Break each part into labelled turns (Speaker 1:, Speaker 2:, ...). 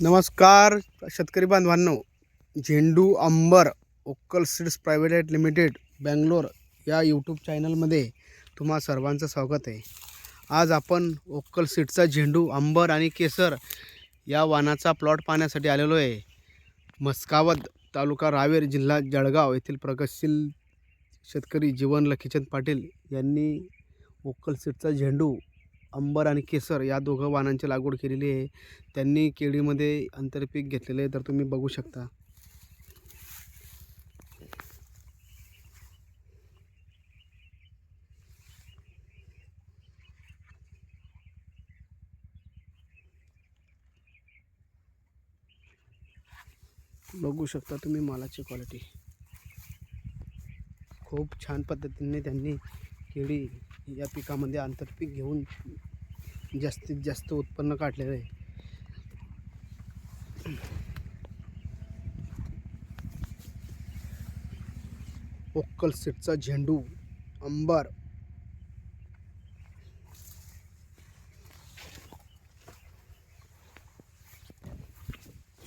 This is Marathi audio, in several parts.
Speaker 1: नमस्कार शेतकरी बांधवांनो. झेंडू अंबर ओक्कल सीड्स प्रायव्हेट लिमिटेड बँगलोर या यूट्यूब चॅनलमध्ये तुम्हा सर्वांचं स्वागत आहे. आज आपण ओक्कल सीड्सचा झेंडू अंबर आणि केसर या वानाचा प्लॉट पाहण्यासाठी आलेलो आहे. मस्कावद तालुका रावेर जिल्हा जळगाव येथील प्रगतशील शेतकरी जीवन लखीचंद पाटील यांनी ओक्कल सीडचा झेंडू अंबर आणि केसर या दोघं वाणांची लागवड केलेली आहे. त्यांनी केळीमध्ये आंतरपीक घेतलेलं आहे तर तुम्ही बघू शकता. बघू शकता तुम्ही मालाची क्वालिटी खूप छान पद्धतीने त्यांनी केळी या पिकामध्ये आंतरपीक घेऊन जास्तीत जास्त उत्पन्न काढलेलं आहे. ओक्कल सीटचा झेंडू अंबर.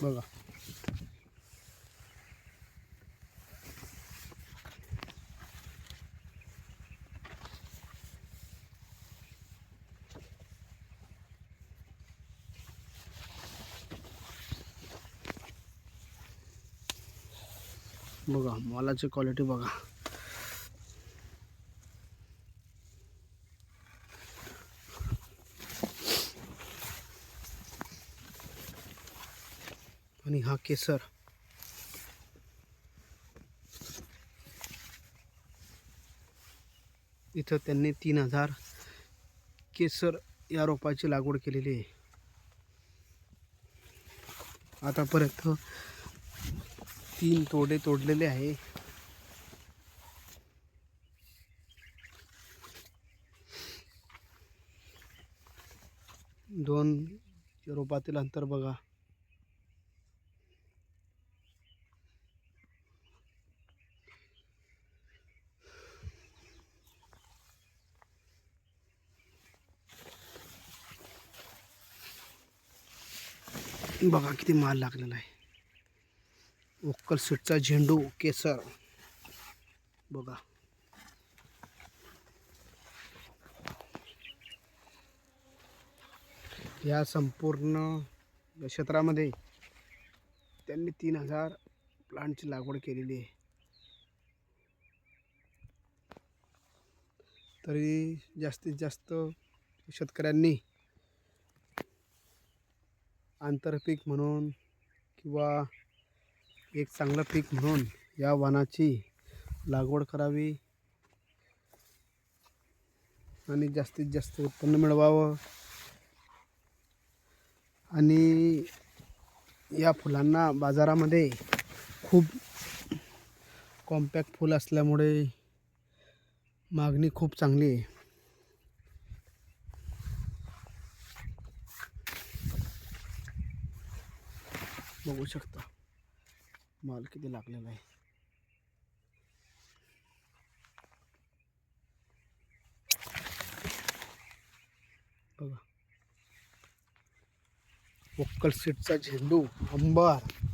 Speaker 1: बघा. बघा मालाची क्वालिटी बघा. आणि हा केसर. इथं त्यांनी तीन हजार केसर या रोपाची लागवड केलेली आहे. आतापर्यंत तीन तोडे तोडलेले आहे. दोन रोपातील अंतर बघा. बघा किती माल लागलेला आहे. ओक्कल सीटचा झेंडू केसर. बघा. या संपूर्ण क्षेत्रामध्ये त्यांनी तीन हजार प्लांटची लागवड केलेली आहे. तरी जास्तीत जास्त शेतकऱ्यांनी आंतरपीक म्हणून किंवा एक चांगलं पीक म्हणून या वाणाची लागवड करावी आणि जास्तीत जास्त उत्पन्न मिळवावं. आणि या फुलांना बाजारामध्ये खूप कॉम्पॅक्ट फुल असल्यामुळे मागणी खूप चांगली आहे. बघू शकता. माल किती लागलेला आहे? बघा. सीट सीटचा झेंडू अंबार.